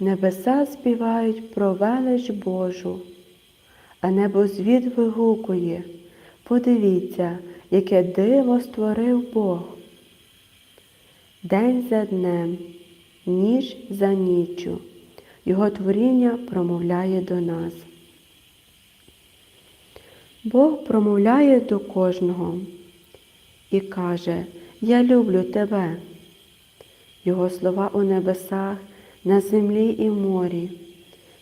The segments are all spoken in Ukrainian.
Небеса співають про велич Божу, а небозвід вигукує. Подивіться, яке диво створив Бог. День за днем, ніч за ніччю, Його творіння промовляє до нас. Бог промовляє до кожного і каже, Я люблю тебе. Його слова у небесах, на землі і морі.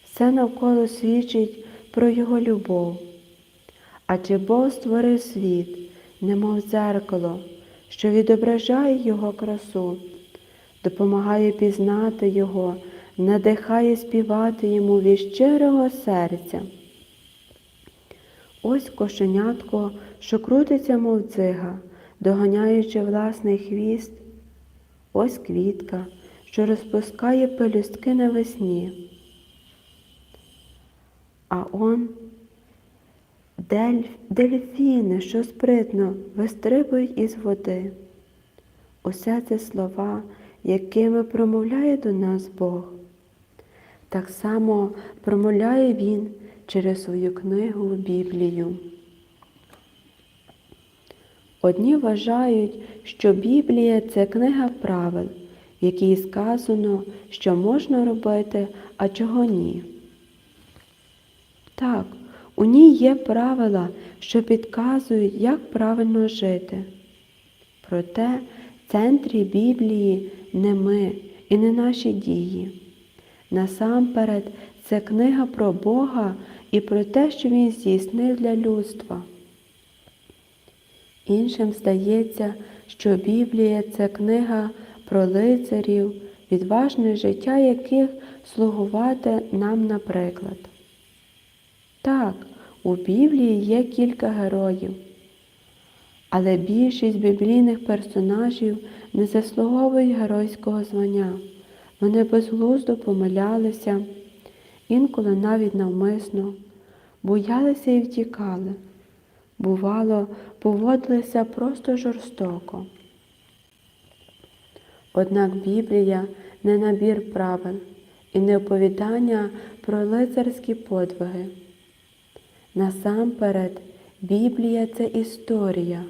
Все навколо свідчить про Його любов. Адже Бог створив світ, немов дзеркало, що відображає Його красу, допомагає пізнати Його, надихає співати Йому від щирого серця. Ось кошенятко, що крутиться, мов дзига, доганяючи власний хвіст. Ось квітка, що розпускає пелюстки навесні. А он дельф, дельфіни, що спритно вистрибують із води. Усе це слова, якими промовляє до нас Бог. Так само промовляє Він через свою книгу Біблію. Одні вважають, що Біблія це книга правил, якій сказано, що можна робити, а чого ні. Так, у ній є правила, що підказують, як правильно жити. Проте в центрі Біблії не ми і не наші дії. Насамперед, це книга про Бога і про те, що Він здійснив для людства. Іншим здається, що Біблія це книга про лицарів, відважне життя яких слугувати нам наприклад. Так, у Біблії є кілька героїв, але більшість біблійних персонажів не заслуговують геройського звання. Вони безглуздо помилялися, інколи навіть навмисно, боялися і втікали. Бувало, поводилися просто жорстоко. Однак Біблія не набір правил і не оповідання про лицарські подвиги. Насамперед, Біблія це історія,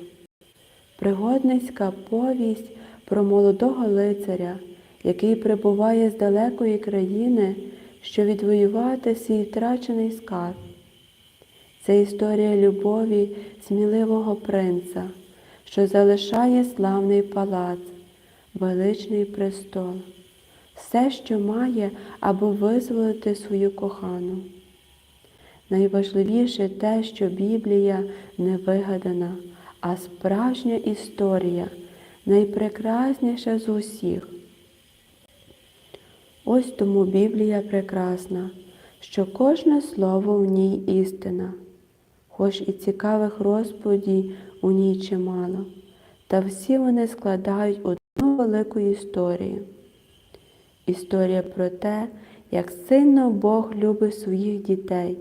пригодницька повість про молодого лицаря, який прибуває з далекої країни, щоб відвоювати свій втрачений скарб. Це історія любові сміливого принца, що залишає славний палац, величний престол, все, що має, аби визволити свою кохану. Найважливіше те, що Біблія не вигадана, а справжня історія, найпрекрасніша з усіх. Ось тому Біблія прекрасна, що кожне слово в ній істина, хоч і цікавих розповідей у ній чимало, та всі вони складають одну велику історію. Історія про те, як сильно Бог любить своїх дітей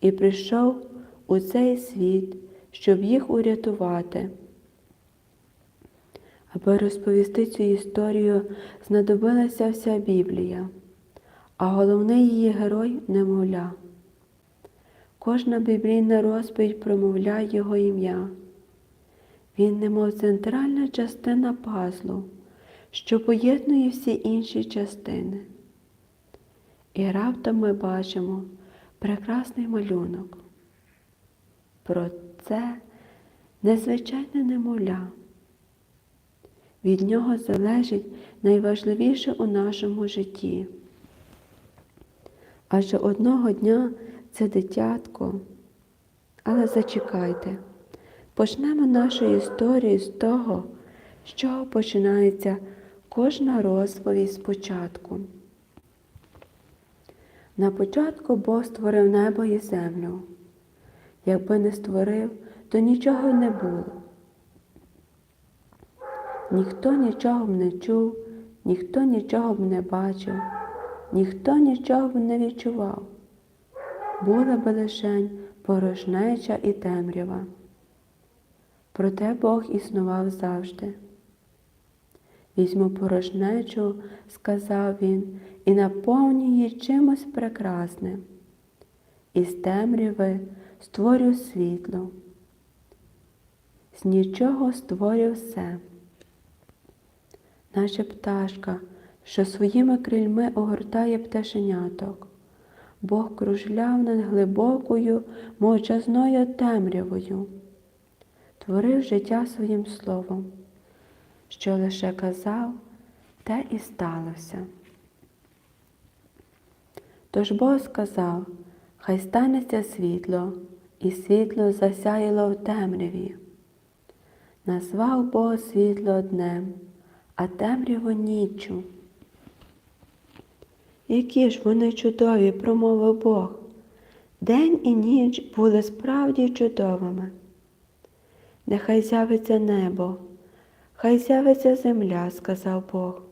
і прийшов у цей світ, щоб їх урятувати. Аби розповісти цю історію, знадобилася вся Біблія, а головний її герой немовля. Кожна біблійна розповідь промовляє його ім'я. Він, немов центральна частина пазлу, що поєднує всі інші частини. І раптом ми бачимо прекрасний малюнок. Про це незвичайне немовля. Від нього залежить найважливіше у нашому житті. Адже одного дня це дитятко. Але зачекайте, почнемо нашу історію з того, з чого починається кожна розповідь спочатку. На початку Бог створив небо і землю. Якби не створив, то нічого не було. Ніхто нічого б не чув, ніхто нічого б не бачив, ніхто нічого б не відчував. Була би лишень порожнеча і темрява. Проте Бог існував завжди. Візьму порожнечу, сказав він, і наповню її чимось прекрасним. Із темряви створю світло. З нічого створю все, наче пташка, що своїми крильми огортає пташеняток. Бог кружляв над глибокою мовчазною темрявою, творив життя своїм словом, що лише казав, те і сталося. Тож Бог сказав, хай станеться світло, і світло засяяло в темряві. Назвав Бог світло днем, а темряву ніччю. Які ж вони чудові, промовив Бог. День і ніч були справді чудовими. Нехай з'явиться небо, хай з'явиться земля, сказав Бог.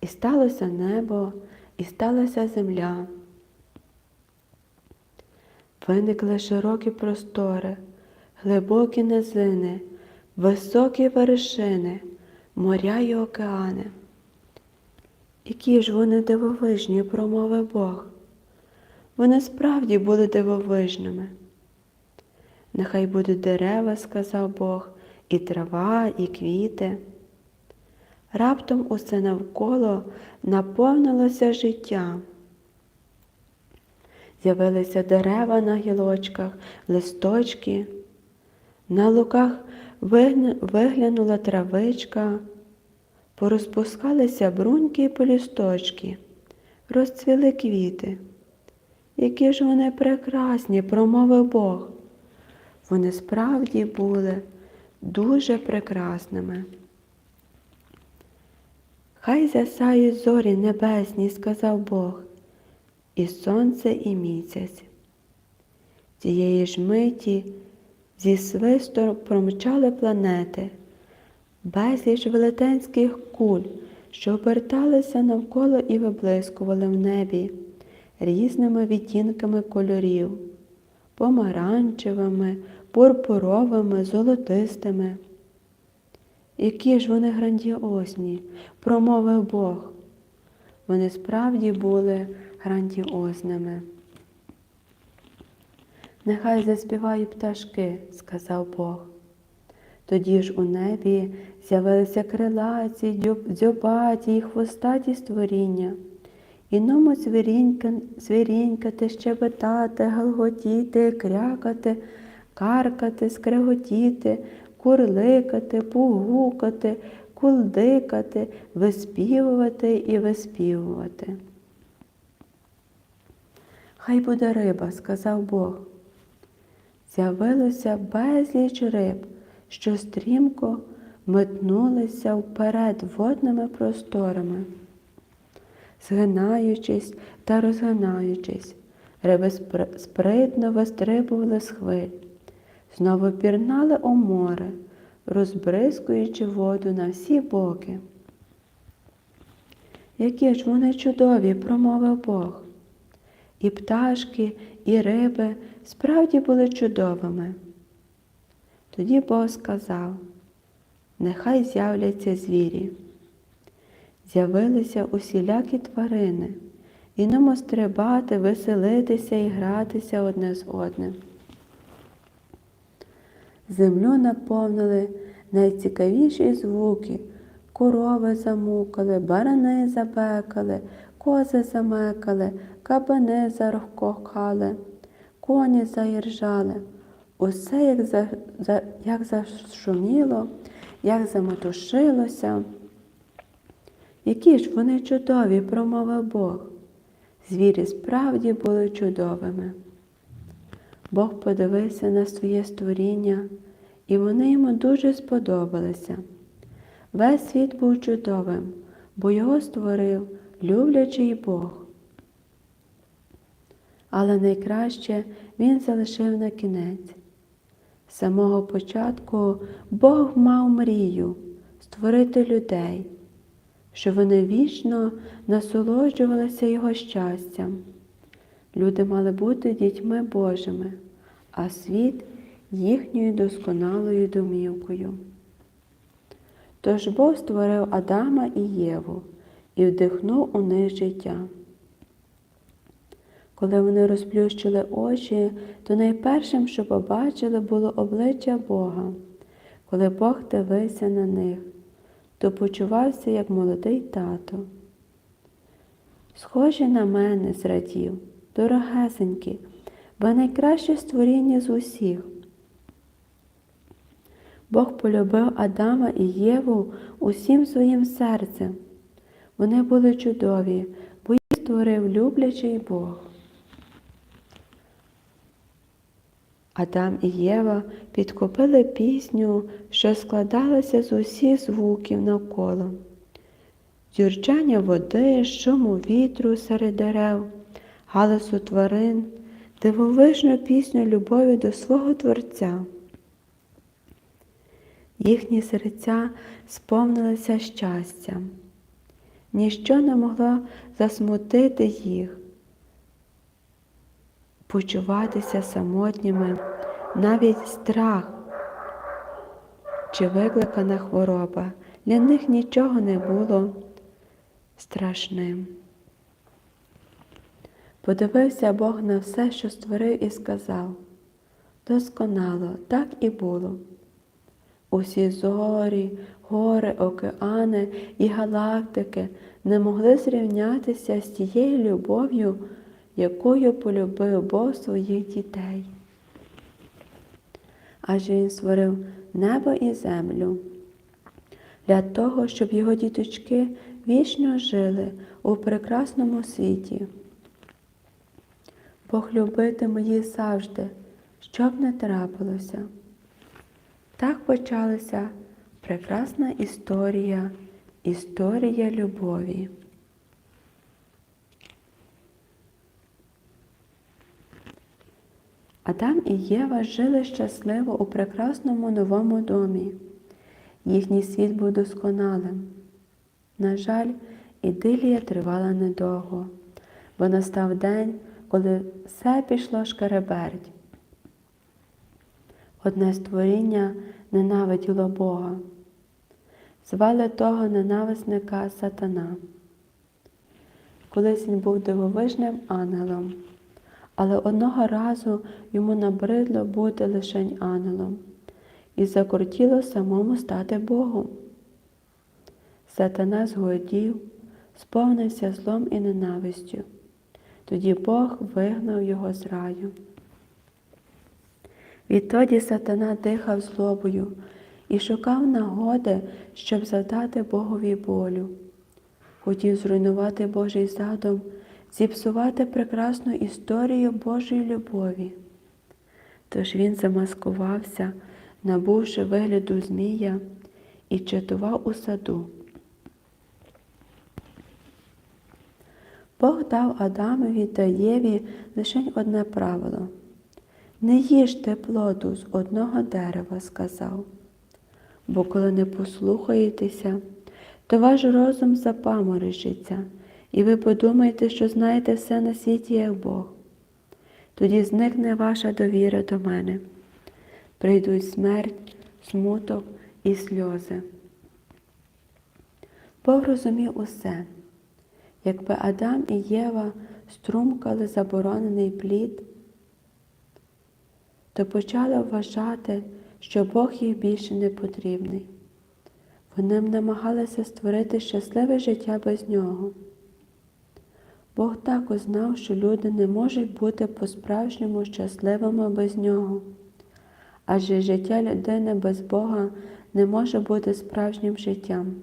І сталося небо, і сталася земля. Виникли широкі простори, глибокі низини, високі вершини, моря й океани. Які ж вони дивовижні, промовив Бог. Вони справді були дивовижними. Нехай будуть дерева, сказав Бог, і трава, і квіти. Раптом усе навколо наповнилося життям. З'явилися дерева на гілочках, листочки, на луках виглянула травичка, порозпускалися бруньки і полісточки, розцвіли квіти. Які ж вони прекрасні, промовив Бог. Вони справді були дуже прекрасними. Хай засяють зорі небесні, сказав Бог, і сонце, і місяць. Цієї ж миті зі свистом промчали планети, безліч велетенських куль, що оберталися навколо і виблискували в небі різними відтінками кольорів, помаранчевими, пурпуровими, золотистими. Які ж вони грандіозні, промовив Бог. Вони справді були грандіозними. Нехай заспівають пташки, сказав Бог. Тоді ж у небі з'явилися крилаті, дьоб- дзьобаті й хвостаті створіння. Іному звірінька, звірінькати, щебетати, галготіти, крякати, каркати, скреготіти, курликати, пугукати, кулдикати, виспівувати і виспівувати. Хай буде риба, сказав Бог. З'явилося безліч риб, що стрімко метнулися вперед водними просторами. Згинаючись та розгинаючись, риби спритно вистрибували з хвиль, знову пірнали у море, розбризкуючи воду на всі боки. Які ж вони чудові, промовив Бог. І пташки, і риби справді були чудовими. Тоді Бог сказав, нехай з'являться звірі. З'явилися усілякі тварини, і ному стрибати, веселитися і гратися одне з одним. Землю наповнили найцікавіші звуки. Корови замукали, барани забекали, кози замекали, кабани зарохкохали, коні заіржали. Усе як, за, за, як зашуміло, як замотушилося. Які ж вони чудові, промовив Бог. Звірі справді були чудовими. Бог подивився на своє створіння, і вони йому дуже сподобалися. Весь світ був чудовим, бо його створив люблячий Бог. Але найкраще він залишив на кінець. З самого початку Бог мав мрію створити людей, щоб вони вічно насолоджувалися Його щастям. Люди мали бути дітьми Божими, а світ їхньою досконалою домівкою. Тож Бог створив Адама і Єву і вдихнув у них життя. Коли вони розплющили очі, то найпершим, що побачили, було обличчя Бога. Коли Бог дивився на них, то почувався як молодий тато. Схожі на мене, зрадів, дорогесенькі, ви найкраще створіння з усіх. Бог полюбив Адама і Єву усім своїм серцем. Вони були чудові, бо їх створив люблячий Бог. Адам і Єва підкопили пісню, що складалася з усіх звуків навколо. Дзюрчання води, шуму вітру серед дерев, галасу тварин, дивовижну пісню любові до свого Творця. Їхні серця сповнилися щастям. Ніщо не могло засмутити їх, почуватися самотніми, навіть страх чи викликана хвороба. Для них нічого не було страшним. Подивився Бог на все, що створив, і сказав досконало, так і було. Усі зорі, гори, океани і галактики не могли зрівнятися з тією любов'ю, якою полюбив Бог своїх дітей. Адже Він створив небо і землю для того, щоб його діточки вічно жили у прекрасному світі. Бог любитиме їх завжди, щоб не трапилося. Так почалася прекрасна історія, історія любові. Адам і Єва жили щасливо у прекрасному новому домі. Їхній світ був досконалим. На жаль, ідилія тривала недовго, бо настав день, коли все пішло шкереберть. Одне створіння ненавиділо Бога. Звали того ненависника Сатана. Колись він був дивовижним ангелом, але одного разу йому набридло бути лишень ангелом і закортіло самому стати Богом. Сатана згодів, сповнився злом і ненавистю. Тоді Бог вигнав його з раю. Відтоді сатана дихав злобою і шукав нагоди, щоб завдати Богові болю. Хотів зруйнувати Божий задум, зіпсувати прекрасну історію Божої любові. Тож він замаскувався, набувши вигляду Змія, і чатував у саду. Бог дав Адамові та Єві лише одне правило. Не їжте плоду з одного дерева, сказав, бо коли не послухаєтеся, то ваш розум запаморочиться, і ви подумаєте, що знаєте все на світі, як Бог. Тоді зникне ваша довіра до мене. Прийдуть смерть, смуток і сльози. Бог розумів усе. Якби Адам і Єва струмкали заборонений плід, то почали вважати, що Бог їх більше не потрібний. Вони намагалися створити щасливе життя без нього. Бог також знав, що люди не можуть бути по-справжньому щасливими без нього, адже життя людини без Бога не може бути справжнім життям.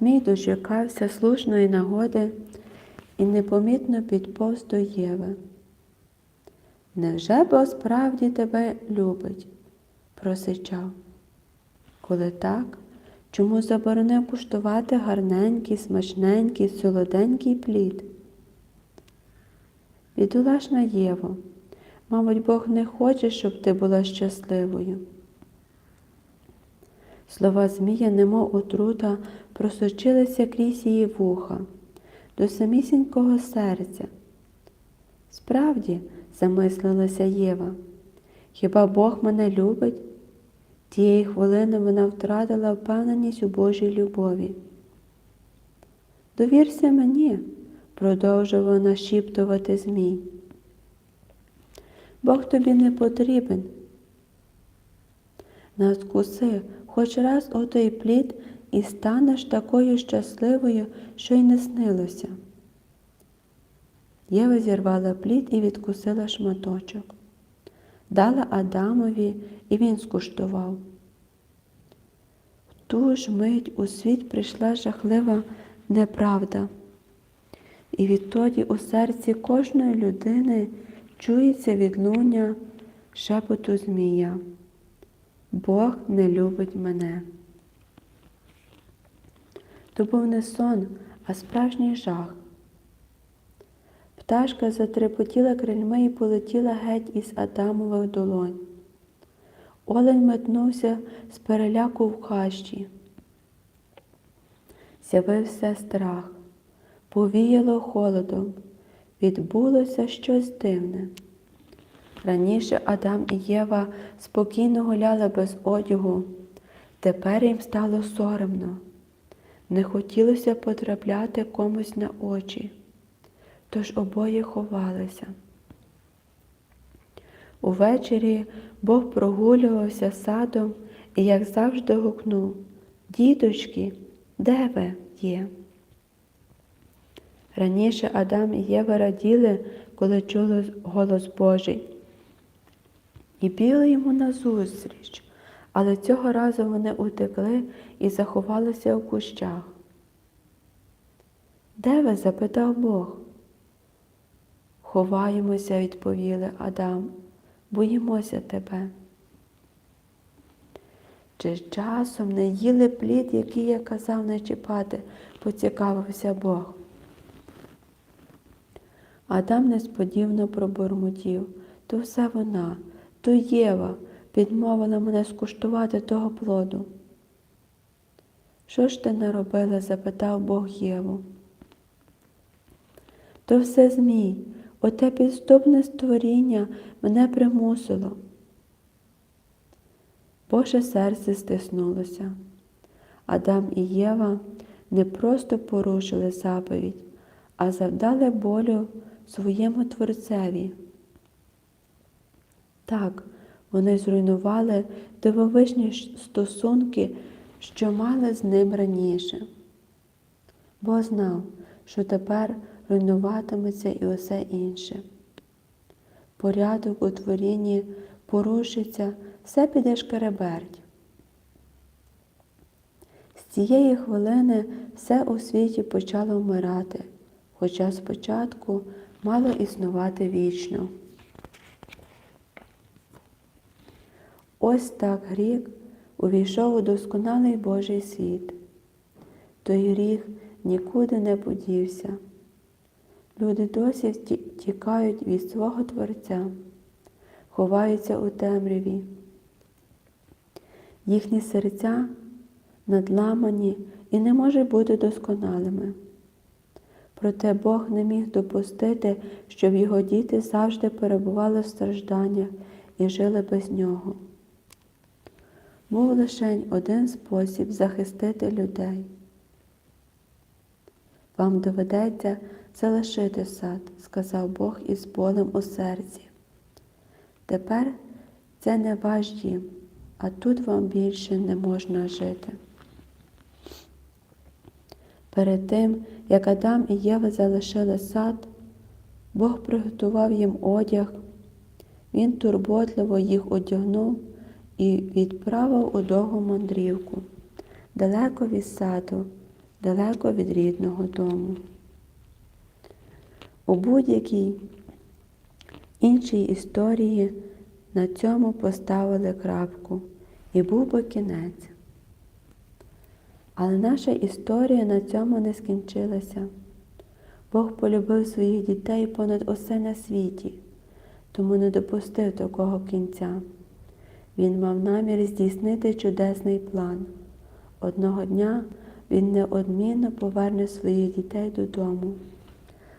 Змій дочекався слушної нагоди і непомітно підповз до Єви. Невже Бог справді тебе любить? просичав. Коли так, чому заборонив куштувати гарненький, смачненький, солоденький плід? Бідолашна Єво, мабуть, Бог не хоче, щоб ти була щасливою. Слова Змія, немов отрута, просочилися крізь її вуха, до самісінького серця. Справді, замислилася Єва, хіба Бог мене любить? Тієї хвилини вона втратила впевненість у Божій любові. Довірся мені, продовжував нашіптувати Змій. Бог тобі не потрібен. Надкуси хоч раз отой плід і станеш такою щасливою, що й не снилося. Єва зірвала плід і відкусила шматочок. Дала Адамові, і він скуштував. В ту ж мить у світ прийшла жахлива неправда. І відтоді у серці кожної людини чується відлуння шепоту змія. Бог не любить мене. То був не сон, а справжній жах. Пташка затрепотіла крильми і полетіла геть із Адамових долонь. Олень метнувся з переляку в хащі. З'явився страх, повіяло холодом, відбулося щось дивне. Раніше Адам і Єва спокійно гуляли без одягу, тепер їм стало соромно. Не хотілося потрапляти комусь на очі, тож обоє ховалися. Увечері Бог прогулювався садом і, як завжди, гукнув Діточки, де ви є? Раніше Адам і Єва раділи, коли чули голос Божий, і бігли йому назустріч, але цього разу вони утекли і заховалися у кущах. Де ви? запитав Бог. Ховаємося, відповіли Адам, боїмося тебе. Чи часом не їли плід, який я казав не чіпати, поцікавився Бог. Адам несподівано пробурмотів, то все вона, то Єва підмовила мене скуштувати того плоду. Що ж ти не робила? запитав Бог Єву. То все змій, оте підступне створіння мене примусило. Боже серце стиснулося. Адам і Єва не просто порушили заповідь, а завдали болю своєму Творцеві. Так, вони зруйнували дивовижні стосунки, що мали з ним раніше. Бог знав, що тепер руйнуватиметься і усе інше. Порядок у творінні порушиться, все піде шкереберть. З цієї хвилини все у світі почало вмирати, хоча спочатку мало існувати вічно. Ось так гріх увійшов у досконалий Божий світ. Той гріх нікуди не подівся. Люди досі тікають від свого Творця, ховаються у темряві. Їхні серця надламані і не можуть бути досконалими. Проте Бог не міг допустити, щоб його діти завжди перебували в стражданнях і жили без нього. Був лише один спосіб захистити людей. Вам доведеться залишити сад, сказав Бог із болем у серці. Тепер це не ваш дім, а тут вам більше не можна жити. Перед тим, як Адам і Єва залишили сад, Бог приготував їм одяг, Він турботливо їх одягнув і відправив у довгу мандрівку, далеко від саду, далеко від рідного дому. У будь-якій іншій історії на цьому поставили крапку і був би кінець. Але наша історія на цьому не скінчилася. Бог полюбив своїх дітей понад усе на світі, тому не допустив такого кінця. Він мав намір здійснити чудесний план. Одного дня він неодмінно поверне своїх дітей додому,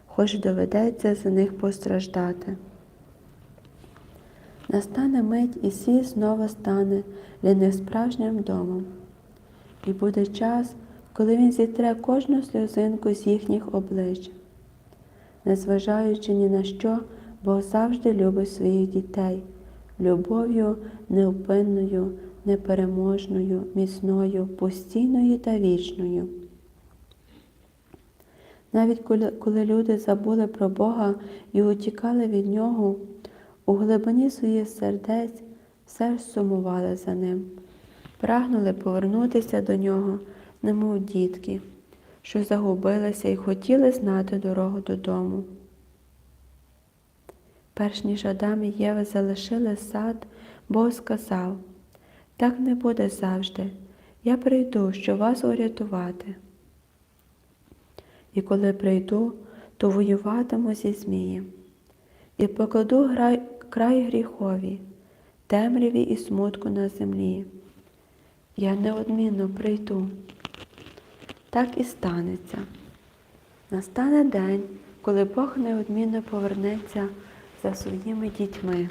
хоч доведеться за них постраждати. Настане мить, і світ знову стане для них справжнім домом. І буде час, коли він зітре кожну сльозинку з їхніх облич. Незважаючи ні на що, Бог завжди любить своїх дітей любов'ю неупинною, непереможною, міцною, постійною та вічною. Навіть коли люди забули про Бога і утікали від Нього, у глибині своїх сердець все ж сумували за ним, прагнули повернутися до нього, немов дітки, що загубилися і хотіли знати дорогу додому. Перш ніж Адам і Єва залишили сад, Бог сказав, так не буде завжди, я прийду, щоб вас урятувати. І коли прийду, то воюватиму зі змієм, і покладу край гріхові, темряві і смутку на землі. Я неодмінно прийду. Так і станеться. Настане день, коли Бог неодмінно повернеться за своїми дітьми.